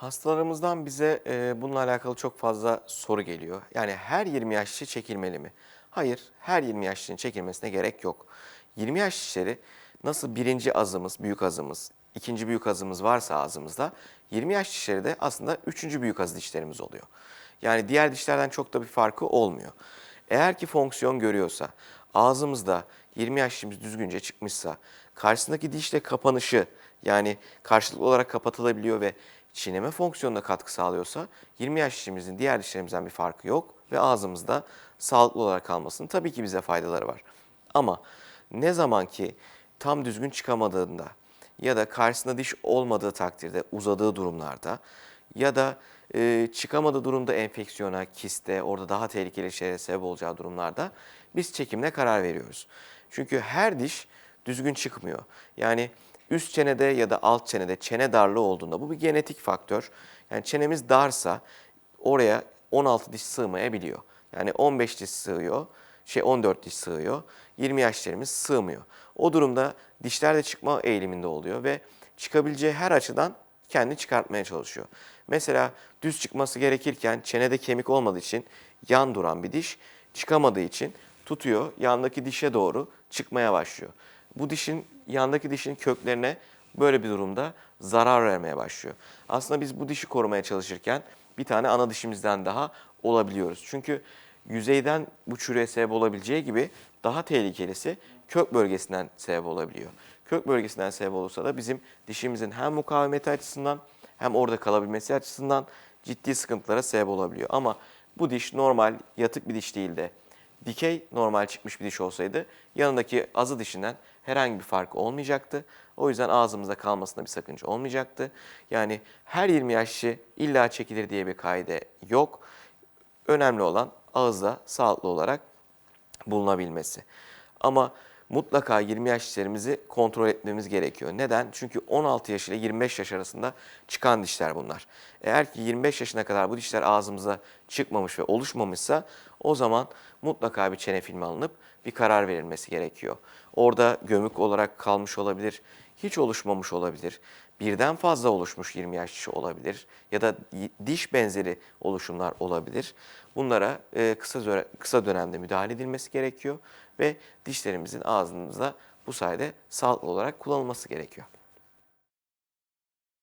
Hastalarımızdan bize e, bununla alakalı çok fazla soru geliyor. Yani her 20 yaş dişi çekilmeli mi? Hayır, her 20 yaş dişinin çekilmesine gerek yok. 20 yaş dişleri nasıl birinci azımız, büyük azımız, ikinci büyük azımız varsa ağzımızda 20 yaş dişleri de aslında üçüncü büyük azı dişlerimiz oluyor. Yani diğer dişlerden çok da bir farkı olmuyor. Eğer ki fonksiyon görüyorsa, ağzımızda 20 yaş dişimiz düzgünce çıkmışsa, karşısındaki dişle kapanışı yani karşılıklı olarak kapatılabiliyor ve çiğneme fonksiyonuna katkı sağlıyorsa 20 yaş dişimizin diğer dişlerimizden bir farkı yok ve ağzımızda sağlıklı olarak kalmasının tabii ki bize faydaları var. Ama ne zaman ki tam düzgün çıkamadığında ya da karşısında diş olmadığı takdirde uzadığı durumlarda ya da e, çıkamadığı durumda enfeksiyona, kiste, orada daha tehlikeli şeylere sebep olacağı durumlarda biz çekimle karar veriyoruz. Çünkü her diş düzgün çıkmıyor. Yani üst çenede ya da alt çenede çene darlığı olduğunda bu bir genetik faktör. Yani çenemiz darsa oraya 16 diş sığmayabiliyor. Yani 15 diş sığıyor, şey 14 diş sığıyor. 20 yaşlarımız sığmıyor. O durumda dişler de çıkma eğiliminde oluyor ve çıkabileceği her açıdan kendini çıkartmaya çalışıyor. Mesela düz çıkması gerekirken çenede kemik olmadığı için yan duran bir diş çıkamadığı için tutuyor, yandaki dişe doğru çıkmaya başlıyor. Bu dişin yandaki dişin köklerine böyle bir durumda zarar vermeye başlıyor. Aslında biz bu dişi korumaya çalışırken bir tane ana dişimizden daha olabiliyoruz. Çünkü yüzeyden bu çürüye sebep olabileceği gibi daha tehlikelisi kök bölgesinden sebep olabiliyor. Kök bölgesinden sebep olursa da bizim dişimizin hem mukavemeti açısından hem orada kalabilmesi açısından ciddi sıkıntılara sebep olabiliyor. Ama bu diş normal yatık bir diş değil de dikey normal çıkmış bir diş olsaydı yanındaki azı dişinden herhangi bir farkı olmayacaktı. O yüzden ağzımızda kalmasında bir sakınca olmayacaktı. Yani her 20 yaşlı illa çekilir diye bir kaide yok. Önemli olan ağızda sağlıklı olarak bulunabilmesi. Ama mutlaka 20 yaş dişlerimizi kontrol etmemiz gerekiyor. Neden? Çünkü 16 yaş ile 25 yaş arasında çıkan dişler bunlar. Eğer ki 25 yaşına kadar bu dişler ağzımıza çıkmamış ve oluşmamışsa o zaman mutlaka bir çene filmi alınıp bir karar verilmesi gerekiyor. Orada gömük olarak kalmış olabilir, hiç oluşmamış olabilir, birden fazla oluşmuş 20 yaş dişi olabilir ya da diş benzeri oluşumlar olabilir. Bunlara e, kısa kısa dönemde müdahale edilmesi gerekiyor ve dişlerimizin ağzımızda bu sayede sağlıklı olarak kullanılması gerekiyor.